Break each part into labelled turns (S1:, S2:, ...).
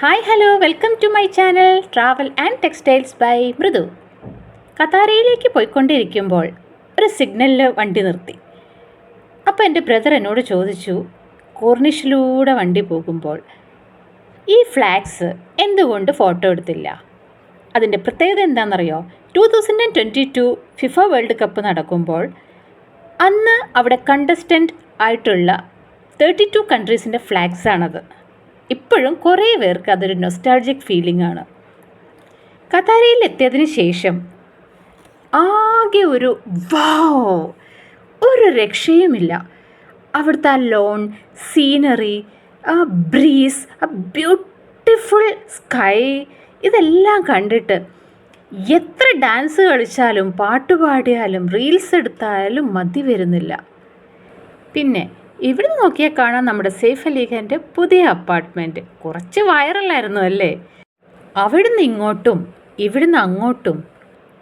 S1: Hi hello welcome to my channel travel and textiles by Mridu കത്താരയിലേക്ക് പോയിക്കൊണ്ടിരിക്കുമ്പോൾ ഒരു സിഗ്നലിൽ വണ്ടി നിർത്തി. അപ്പോൾ എന്റെ ബ്രദർ എന്നോട് ചോദിച്ചു കോർണിഷിലൂടെ വണ്ടി പോകുമ്പോൾ ഈ ഫ്ലാഗ്സ് എന്തുകൊണ്ട് ഫോട്ടോ എടുത്തില്ല? അതിന്റെ പ്രത്യേകത എന്താണെന്നറിയോ? Two thousand and twenty two FIFA world cup നടക്കുമ്പോൾ അന്ന് അവിടെ കണ്ടസ്റ്റന്റ് ആയിട്ടുള്ള തേർട്ടി ടു കൺട്രീസിന്റെ ഫ്ലാഗ്സാണത് ഇപ്പോഴും കുറേ പേർക്ക് അതൊരു നൊസ്റ്റാൾജിക് ഫീലിംഗ് ആണ്. കതാരയിൽ എത്തിയതിന് ശേഷം ആകെ ഒരു വാവ് ഒരു രക്ഷയുമില്ല. അവിടുത്തെ ആ ലോൺ സീനറി ആ ബ്രീസ് ആ ബ്യൂട്ടിഫുൾ സ്കൈ ഇതെല്ലാം കണ്ടിട്ട് എത്ര ഡാൻസ് കളിച്ചാലും പാട്ടുപാടിയാലും റീൽസ് എടുത്താലും മതി വരുന്നില്ല. പിന്നെ ഇവിടുന്ന് നോക്കിയാൽ കാണാം നമ്മുടെ സേഫ് അലീഖാന്റെ പുതിയ അപ്പാർട്ട്മെന്റ് കുറച്ച് വൈറലായിരുന്നു അല്ലേ? അവിടുന്ന് ഇങ്ങോട്ടും ഇവിടുന്ന് അങ്ങോട്ടും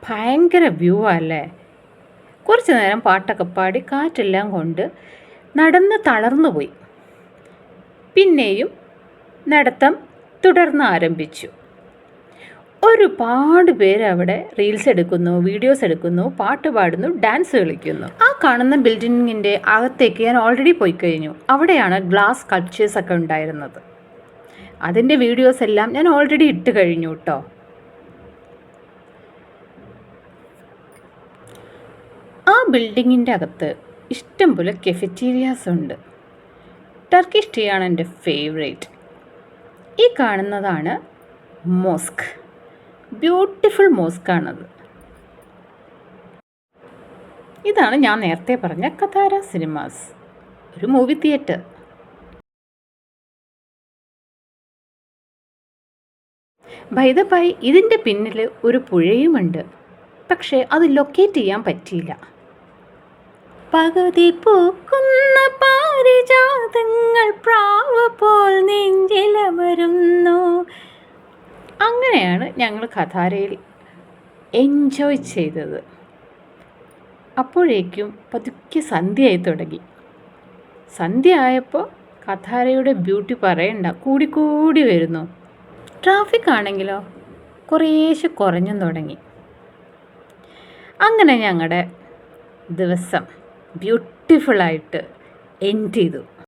S1: ഭയങ്കര വ്യൂ അല്ലേ? കുറച്ച് നേരം പാട്ടൊക്കെ പാടി കാറ്റെല്ലാം കൊണ്ട് നടന്ന് തളർന്നു പോയി. പിന്നെയും നടത്തം തുടർന്ന് ആരംഭിച്ചു. ഒരുപാട് പേര് അവിടെ റീൽസ് എടുക്കുന്നു വീഡിയോസ് എടുക്കുന്നു പാട്ട് പാടുന്നു ഡാൻസ് കളിക്കുന്നു. ആ കാണുന്ന ബിൽഡിങ്ങിന്റെ അകത്തേക്ക് ഞാൻ ഓൾറെഡി പോയി കഴിഞ്ഞു. അവിടെയാണ് ഗ്ലാസ് കൾച്ചേഴ്സ് ഒക്കെ ഉണ്ടായിരുന്നത്. അതിന്റെ വീഡിയോസ് എല്ലാം ഞാൻ ഓൾറെഡി ഇട്ട് കഴിഞ്ഞു കേട്ടോ ആ ബിൽഡിങ്ങിന്റെ അകത്ത് ഇഷ്ടംപോലെ കെഫറ്റീരിയാസ് ഉണ്ട്. ടർക്കിഷ് ടീ ആണ് എന്റെ ഫേവറേറ്റ് ഈ കാണുന്നതാണ് മോസ്ക് ബ്യൂട്ടിഫുൾ മോസ്കാണത് ഇതാണ് ഞാൻ നേരത്തെ പറഞ്ഞ കഥാര സിനിമാസ്. ഒരു മൂവി തിയേറ്റർ ഭൈതപ്പായി ഇതിന്റെ പിന്നിൽ ഒരു പുഴയുമുണ്ട്. പക്ഷേ അത് ലൊക്കേറ്റ് ചെയ്യാൻ പറ്റിയില്ല. പകുതി പൂക്കുന്ന പാരിജാതങ്ങൾ അങ്ങനെയാണ് ഞങ്ങൾ കഥാരയിൽ എൻജോയ് ചെയ്തത്. അപ്പോഴേക്കും പതുക്കെ സന്ധ്യയായി തുടങ്ങി. സന്ധ്യ ആയപ്പോൾ കഥാരയുടെ ബ്യൂട്ടി പറയണ്ട കൂടിക്കൂടി വരുന്നു. ട്രാഫിക് ആണെങ്കിലോ? കുറേശ്ശെ കുറഞ്ഞു തുടങ്ങി. അങ്ങനെ ഞങ്ങളുടെ ദിവസം ബ്യൂട്ടിഫുള്ളായിട്ട് എൻഡ് ചെയ്തു.